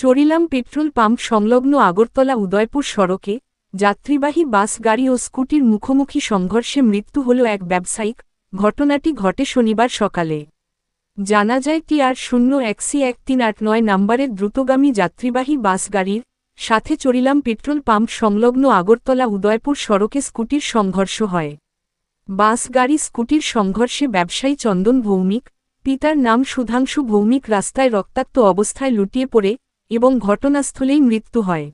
Charilam petrol pump সংলগ্ন আগরতলা উদয়পুর সড়কে যাত্রীবাহী বাস, গাড়ি ও স্কুটির মুখোমুখি সংঘর্ষে মৃত্যু হল এক ব্যবসায়িক। ঘটনাটি ঘটে শনিবার সকালে। জানা যায় টিআর শূন্য একসি এক তিন আট নয় নম্বরের দ্রুতগামী যাত্রীবাহী বাস, গাড়ির সাথে চরিলাম পেট্রোল পাম্প সংলগ্ন আগরতলা উদয়পুর সড়কে স্কুটির সংঘর্ষ হয়। বাস, গাড়ি, স্কুটির সংঘর্ষে ব্যবসায়ী চন্দন ভৌমিক, পিতার নাম সুধাংশু ভৌমিক রাস্তায় রক্তাক্ত অবস্থায় লুটিয়ে পড়ে এবং ঘটনাস্থলেই মৃত্যু হয়।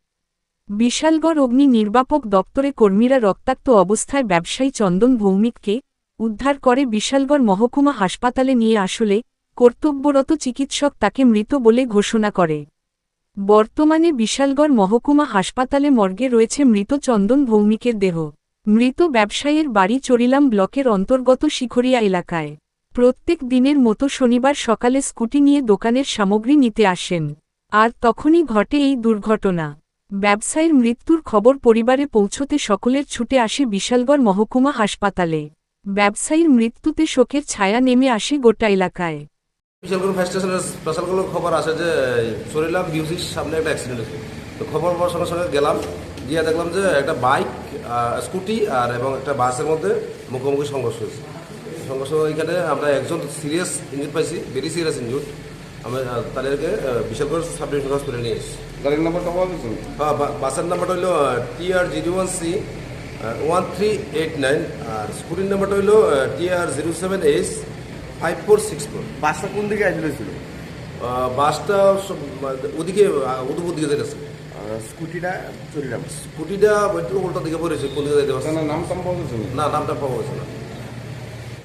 বিশালগড় অগ্নি নির্বাপক দপ্তরে কর্মীরা রক্তাক্ত অবস্থায় ব্যবসায়ী চন্দন ভৌমিককে উদ্ধার করে বিশালগড় মহকুমা হাসপাতালে নিয়ে আসলে কর্তব্যরত চিকিৎসক তাকে মৃত বলে ঘোষণা করে। বর্তমানে বিশালগড় মহকুমা হাসপাতালে মর্গে রয়েছে মৃত চন্দন ভৌমিকের দেহ। মৃত ব্যবসায়ীর বাড়ি চরিলাম ব্লকের অন্তর্গত শিখরিয়া এলাকায়। প্রত্যেক দিনের মতো শনিবার সকালে স্কুটি নিয়ে দোকানের সামগ্রী নিতে আসেন। আর তখনই ঘটে এই দুর্ঘটনা। ব্যবসায়ীর মৃত্যুর খবর পরিবারে পৌঁছতে সকলের ছুটে আসে বিশালগড় মহকুমা হাসপাতালে। ব্যবসায়ীর মৃত্যুতে শোকের ছায়া নেমে আসে গোটা এলাকায়। খবর আসে যে শরীরাম বিউসির সামনে একটা অ্যাক্সিডেন্ট হয়েছে? তো খবর পাওয়ার সঙ্গে সঙ্গে গেলাম, গিয়ে দেখলাম যে একটা বাইক স্কুটি আর এবং একটা বাসের মধ্যে মুখোমুখি সংঘর্ষ হয়েছে। সংঘর্ষ এখানে আমরা একজন সিরিয়াস ইঞ্জুর পাইছি ভেরি সিরিয়াস ইঞ্জুর আমরা তাদেরকে বিশালগড় সাব ডিভিশন হসপিটালে নিয়ে এসেছি। গাড়ির নাম্বারটা পাওয়া গেছে হ্যাঁ বাসের নাম্বারটা হইল T R zero one C one three eight nine আর স্কুটির নাম্বারটা হইল T R zero seven H five four six four বাসটা কোন দিকে আসলে ছিল? বাসটা ওদিকে উদুপুর দিকে যেতেছে স্কুটিটা চলে যাবে। স্কুটিটা একটু উল্টা দিকে পড়েছে কোন দিকে যেতে পারছে আপনার নাম টাম পাওয়া গেছে না নামটা পাওয়া গেছে না।